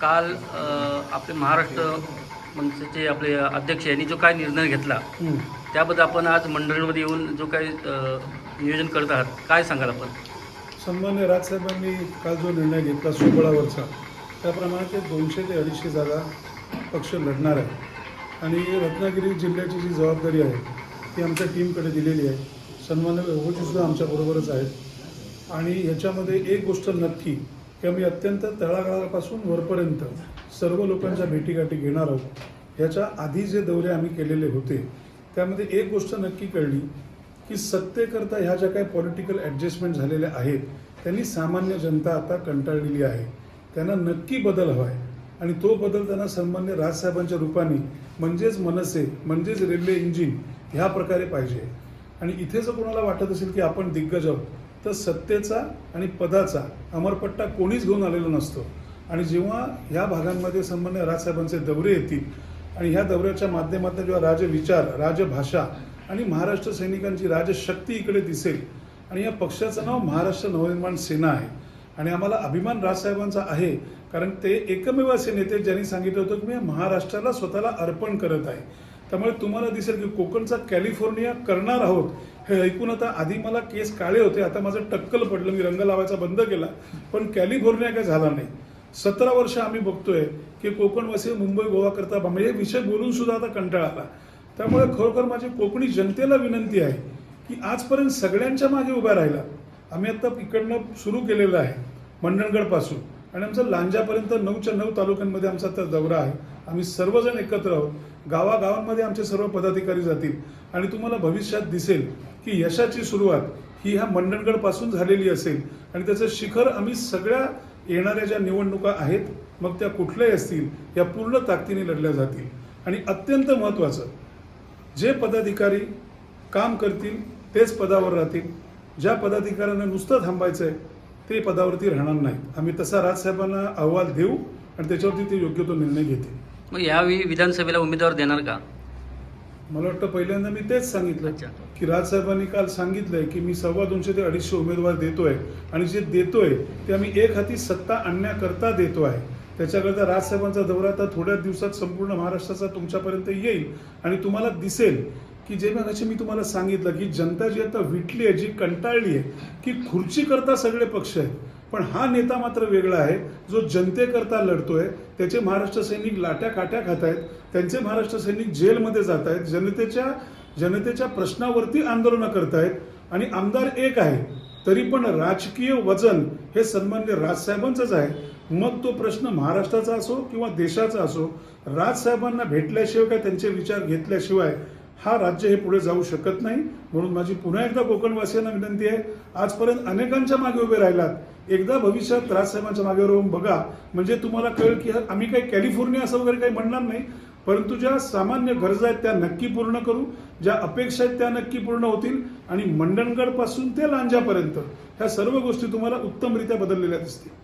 काल आपले महाराष्ट्र मंचचे आपले अध्यक्ष यांनी जो काय निर्णय घेतला त्याबद्दल आपण आज मंडळमध्ये येऊन जो काही नियोजन करत आहात काय सांगाल आपण? सन्मान्य राजसाहेबांनी काल जो निर्णय घेतला सोबळावरचा त्याप्रमाणे ते दोनशे ते अडीचशे जागा पक्ष लढणार आहे. आणि रत्नागिरी जिल्ह्याची जी जबाबदारी आहे ती आमच्या टीमकडे दिलेली आहे. सन्मान्य व्यवस्थीसुद्धा आमच्याबरोबरच आहेत. आणि ह्याच्यामध्ये एक गोष्ट नक्की की आम्ही अत्यंत तळागाळापासून वरपर्यंत सर्व लोकांच्या भेटीगाठी घेणार आहोत. ह्याच्या आधी जे दौरे आम्ही केलेले होते त्यामध्ये एक गोष्ट नक्की कळली की सत्तेकरता ह्या ज्या काही पॉलिटिकल ॲडजस्टमेंट झालेल्या आहेत त्यांनी सामान्य जनता आता कंटाळलेली आहे. त्यांना नक्की बदल हवा आहे आणि तो बदल त्यांना सन्मान्य राजसाहेबांच्या रूपाने म्हणजेच मनसे म्हणजेच रेल्वे इंजिन ह्या प्रकारे पाहिजे. आणि इथे जर कोणाला वाटत असेल की आपण दिग्गज आहोत तर सत्तेचा आणि पदाचा अमरपट्टा कोणीच घेऊन आलेला नसतो. आणि जेव्हा ह्या भागांमध्ये संबंध राजसाहेबांचे दौरे येतील आणि ह्या दौऱ्याच्या माध्यमातून जेव्हा राजविचार राजभाषा आणि महाराष्ट्र सैनिकांची राजशक्ती इकडे दिसेल आणि या पक्षाचं नाव महाराष्ट्र नवनिर्माण सेना आहे. आणि आम्हाला अभिमान राजसाहेबांचा आहे कारण ते एकमेव असे नेते ज्यांनी सांगितलं होतं की मी महाराष्ट्राला स्वतःला अर्पण करत आहे. त्यामुळे तुम्हाला दिसेल की कोकणचा कॅलिफोर्निया करणार आहोत हे ऐकून आता आधी मला केस काळे होते आता माझं टक्कल पडलं मी रंग लावायचा बंद केला पण कॅलिफोर्निया काय झाला नाही. सतरा वर्ष आम्ही बघतोय की कोकणवासी मुंबई गोवा करता म्हणजे हे विषय बोलून सुद्धा आता कंटाळा आला. त्यामुळे खरोखर माझी कोकणी जनतेला विनंती आहे की आजपर्यंत सगळ्यांच्या मागे उभ्या राहिला. आम्ही आता इकडनं सुरू केलेलं आहे मंडणगडपासून. आणि आमचं लांजापर्यंत नऊच्या नऊ तालुक्यांमध्ये आमचा तर दौरा आहे. आम्ही सर्वजण एकत्र आहोत. गावागावांमध्ये आमचे सर्व पदाधिकारी जातील. आणि तुम्हाला भविष्यात दिसेल की यशाची सुरुवात ही ह्या मंडणगडपासून झालेली असेल. आणि त्याचं शिखर आम्ही सगळ्या येणाऱ्या ज्या निवडणुका आहेत मग त्या कुठल्याही असतील या पूर्ण ताकदीने लढल्या जातील. आणि अत्यंत महत्त्वाचं जे पदाधिकारी काम करतील तेच पदावर राहतील. ज्या पदाधिकाऱ्यांना नुसतं थांबायचं आहे ते पदावरती राहणार नाहीत. आम्ही तसा राजसाहेबांना अहवाल देऊ आणि त्याच्यावरती ते योग्य तो निर्णय घेतील. मग यावेळी विधानसभेला उमेदवार देणार का? मला वाटतं पहिल्यांदा मी तेच सांगितलं. की राजसाहेबांनी काल सांगितलंय की मी सव्वा दोनशे ते अडीचशे उमेदवार देतोय आणि जे देतोय ते आम्ही एक हाती सत्ता आणण्याकरता देतो आहे त्याच्याकरता राजसाहेबांचा दौरा आता थोड्या दिवसात संपूर्ण महाराष्ट्राचा तुमच्यापर्यंत येईल आणि तुम्हाला दिसेल. की जे मगाशी मी तुम्हाला सांगितलं की जनता जी आता विटली आहे जी कंटाळली आहे की खुर्ची करता सगळे पक्ष आहेत. पण हा नेता मात्र वेगळा आहे जो जनतेकरता लढतोय त्याचे महाराष्ट्र सैनिक लाट्या काट्या खात आहेत त्यांचे महाराष्ट्र सैनिक जेलमध्ये जात आहेत जनतेच्या जनतेच्या प्रश्नावरती आंदोलनं करतायत आणि आमदार एक आहे तरी पण राजकीय वजन हे सन्मान्य राजसाहेबांचंच आहे. मग तो प्रश्न महाराष्ट्राचा असो किंवा देशाचा असो राजसाहेबांना भेटल्याशिवाय काय त्यांचे विचार घेतल्याशिवाय हा राज्य हे पुढे जाऊ शकत नाही. म्हणून माझी पुन्हा एकदा कोकणवासियांना विनंती आहे आजपर्यंत अनेकांच्या मागे उभे राहिलात. एकदा भविष्यात राजसाहेबांच्या मागे राहून बघा. म्हणजे तुम्हाला कळेल की आम्ही काही कॅलिफोर्निया असं वगैरे काही म्हणणार नाही. परंतु ज्या सामान्य गरजा आहेत त्या नक्की पूर्ण करू. ज्या अपेक्षा आहेत त्या नक्की पूर्ण होतील. आणि मंडणगडपासून ते लांजापर्यंत ह्या सर्व गोष्टी तुम्हाला उत्तमरित्या बदललेल्या दिसतील.